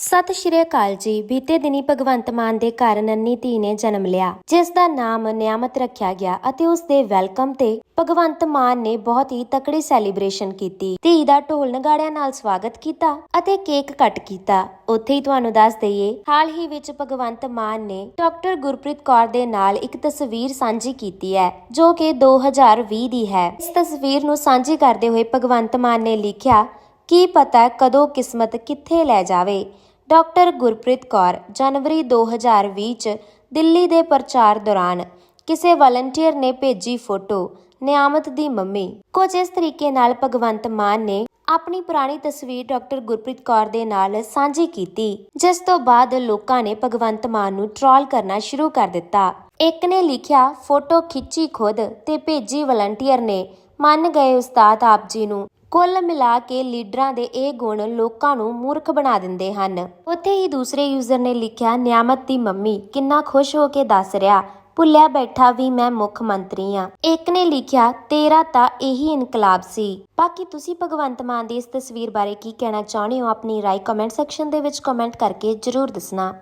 ਸਤਿ ਸ਼੍ਰੀ ਅਕਾਲ ਜੀ। ਬੀਤੇ ਦਿਨੀ ਭਗਵੰਤ ਮਾਨ ਦੇ ਘਰ ਨੰਨੀ ਧੀ ਨੇ ਜਨਮ ਲਿਆ, ਜਿਸ ਦਾ ਨਾਮ ਨਿਆਮਤ ਰੱਖਿਆ ਗਿਆ ਅਤੇ ਉਸ ਦੇ ਵੈਲਕਮ ਤੇ ਭਗਵੰਤ ਮਾਨ ਨੇ ਬਹੁਤ ਹੀ ਤਕੜੀ ਸੈਲੀਬ੍ਰੇਸ਼ਨ ਕੀਤੀ। ਧੀ ਦਾ ਢੋਲ ਨਗਾੜਿਆਂ ਨਾਲ ਸਵਾਗਤ ਕੀਤਾ ਅਤੇ ਕੇਕ ਕੱਟ ਕੀਤਾ। ਉੱਥੇ ਹੀ ਤੁਹਾਨੂੰ ਦੱਸ ਦਈਏ, ਹਾਲ ਹੀ ਵਿੱਚ ਭਗਵੰਤ ਮਾਨ ਨੇ ਡਾਕਟਰ ਗੁਰਪ੍ਰੀਤ ਕੌਰ ਦੇ ਨਾਲ ਇੱਕ ਤਸਵੀਰ ਸਾਂਝੀ ਕੀਤੀ ਹੈ, ਜੋ ਕਿ 2020 ਦੀ ਹੈ। ਇਸ ਤਸਵੀਰ ਨੂੰ ਸਾਂਝੀ ਕਰਦੇ ਹੋਏ ਭਗਵੰਤ ਮਾਨ ਨੇ ਲਿਖਿਆ, ਕੀ ਪਤਾ ਕਦੋਂ ਕਿਸਮਤ ਕਿੱਥੇ ਲੈ ਜਾਵੇ? ਡਾਕਟਰ ਗੁਰਪ੍ਰੀਤ ਕੌਰ ਜਨਵਰੀ 2020 ਚ ਦਿੱਲੀ ਦੇ ਪ੍ਰਚਾਰ ਦੌਰਾਨ ਕਿਸੇ ਵਲੰਟੀਅਰ ਨੇ ਭੇਜੀ ਫੋਟੋ ਨਿਆਮਤ ਦੀ ਮੰਮੀ। ਕੁਝ ਇਸ ਤਰੀਕੇ ਨਾਲ ਭਗਵੰਤ ਮਾਨ ਨੇ ਆਪਣੀ ਪੁਰਾਣੀ ਤਸਵੀਰ ਡਾਕਟਰ ਗੁਰਪ੍ਰੀਤ ਕੌਰ ਦੇ ਨਾਲ ਸਾਂਝੀ ਕੀਤੀ, ਜਿਸ ਤੋਂ ਬਾਅਦ ਲੋਕਾਂ ਨੇ ਭਗਵੰਤ ਮਾਨ ਨੂੰ ਟ੍ਰੋਲ ਕਰਨਾ ਸ਼ੁਰੂ ਕਰ ਦਿੱਤਾ। ਇੱਕ ਨੇ ਲਿਖਿਆ ਫੋਟੋ ਖਿੱਚੀ ਖੁਦ, ਤੇ ਭੇਜੀ ਵਲੰਟੀਅਰ ਨੇ, ਮੰਨ ਗਏ ਉਸਤਾਦ ਆਪ ਜੀ ਨੂੰ। ਕੁੱਲ ਮਿਲਾ ਕੇ ਲੀਡਰਾਂ ਦੇ ਇਹ ਗੁਣ ਲੋਕਾਂ ਨੂੰ ਮੂਰਖ ਬਣਾ ਦਿੰਦੇ ਹਨ। ਉੱਥੇ ਹੀ ਦੂਸਰੇ ਯੂਜ਼ਰ ਨੇ ਲਿਖਿਆ, ਨਿਆਮਤ ਦੀ ਮੰਮੀ, ਕਿੰਨਾ ਖੁਸ਼ ਹੋ ਕੇ ਦੱਸ ਰਿਹਾ। ਭੁੱਲਿਆ ਬੈਠਾ ਵੀ ਮੈਂ ਮੁੱਖ ਮੰਤਰੀ ਆ ਇੱਕ ਨੇ ਲਿਖਿਆ, ਤੇਰਾ ਤਾਂ ਇਹੀ ਇਨਕਲਾਬ ਸੀ। ਬਾਕੀ ਤੁਸੀਂ ਭਗਵੰਤ ਮਾਨ ਦੀ ਇਸ ਤਸਵੀਰ ਬਾਰੇ ਕੀ ਕਹਿਣਾ ਚਾਹੁੰਦੇ ਹੋ? ਆਪਣੀ ਰਾਏ ਕਮੈਂਟ ਸੈਕਸ਼ਨ ਦੇ ਵਿੱਚ ਕਮੈਂਟ ਕਰਕੇ ਜਰੂਰ ਦੱਸਣਾ।